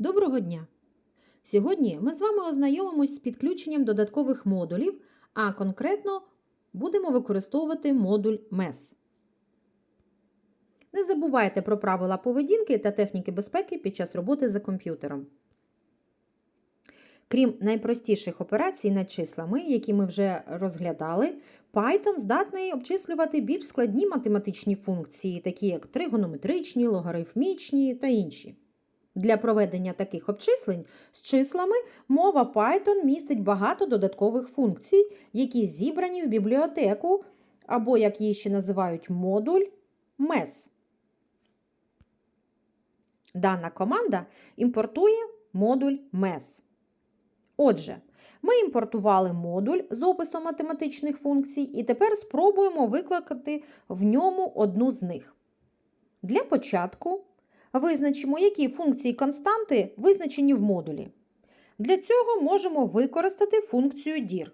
Доброго дня! Сьогодні ми з вами ознайомимось з підключенням додаткових модулів, а конкретно будемо використовувати модуль MES. Не забувайте про правила поведінки та техніки безпеки під час роботи за комп'ютером. Крім найпростіших операцій над числами, які ми вже розглядали, Python здатний обчислювати більш складні математичні функції, такі як тригонометричні, логарифмічні та інші. Для проведення таких обчислень з числами мова Python містить багато додаткових функцій, які зібрані в бібліотеку, або, як її ще називають, модуль MES. Дана команда імпортує модуль MES. Отже, ми імпортували модуль з описом математичних функцій і тепер спробуємо викликати в ньому одну з них. Для початку визначимо, які функції константи визначені в модулі. Для цього можемо використати функцію dir.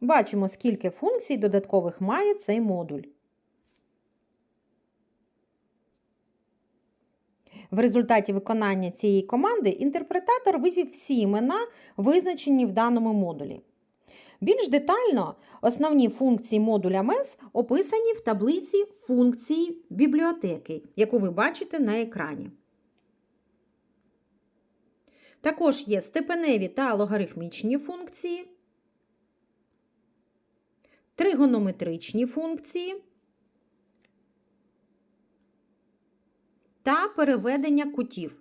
Бачимо, скільки функцій додаткових має цей модуль. В результаті виконання цієї команди інтерпретатор вивів всі імена, визначені в даному модулі. Більш детально основні функції модуля MES описані в таблиці функцій бібліотеки, яку ви бачите на екрані. Також є степеневі та логарифмічні функції, тригонометричні функції та переведення кутів.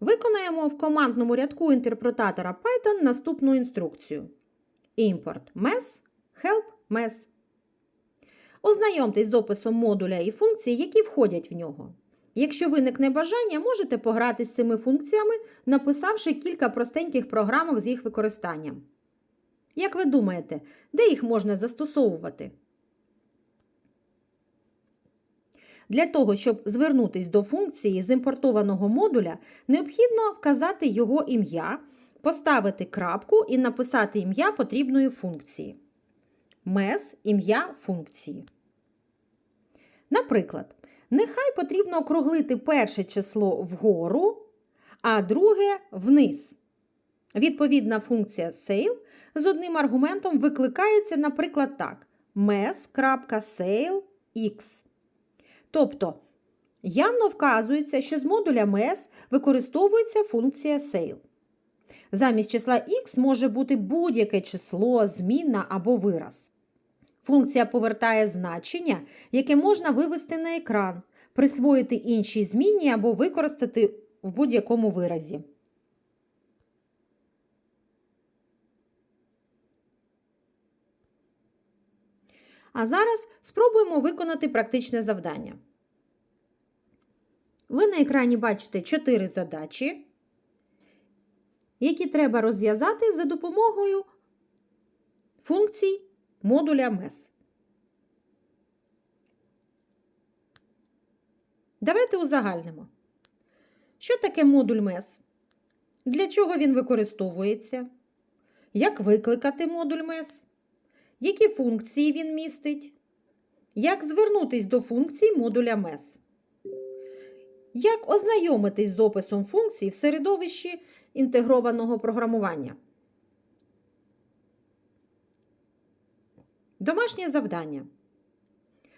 Виконаємо в командному рядку інтерпретатора Python наступну інструкцію. Import MES, help MES. Ознайомтесь з описом модуля і функцій, які входять в нього. Якщо виникне бажання, можете пограти з цими функціями, написавши кілька простеньких програмок з їх використанням. Як ви думаєте, де їх можна застосовувати? Для того, щоб звернутися до функції з імпортованого модуля, необхідно вказати його ім'я, поставити крапку і написати ім'я потрібної функції. Мес ім'я функції. Наприклад, нехай потрібно округлити перше число вгору, а друге вниз. Відповідна функція sale з одним аргументом викликається, наприклад, так: mes.salex. Тобто, явно вказується, що з модуля mes використовується функція sale. Замість числа x може бути будь-яке число, змінна або вираз. Функція повертає значення, яке можна вивести на екран, присвоїти іншій змінні або використати в будь-якому виразі. А зараз спробуємо виконати практичне завдання. Ви на екрані бачите 4 задачі, які треба розв'язати за допомогою функцій модуля MES. Давайте узагальнимо. Що таке модуль MES? Для чого він використовується? Як викликати модуль MES? Які функції він містить? Як звернутись до функцій модуля MES? Як ознайомитись з описом функцій в середовищі інтегрованого програмування? Домашнє завдання.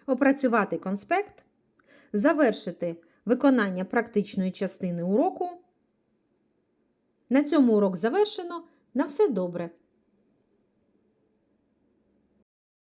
Опрацювати конспект, завершити виконання практичної частини уроку. На цьому урок завершено. На все добре!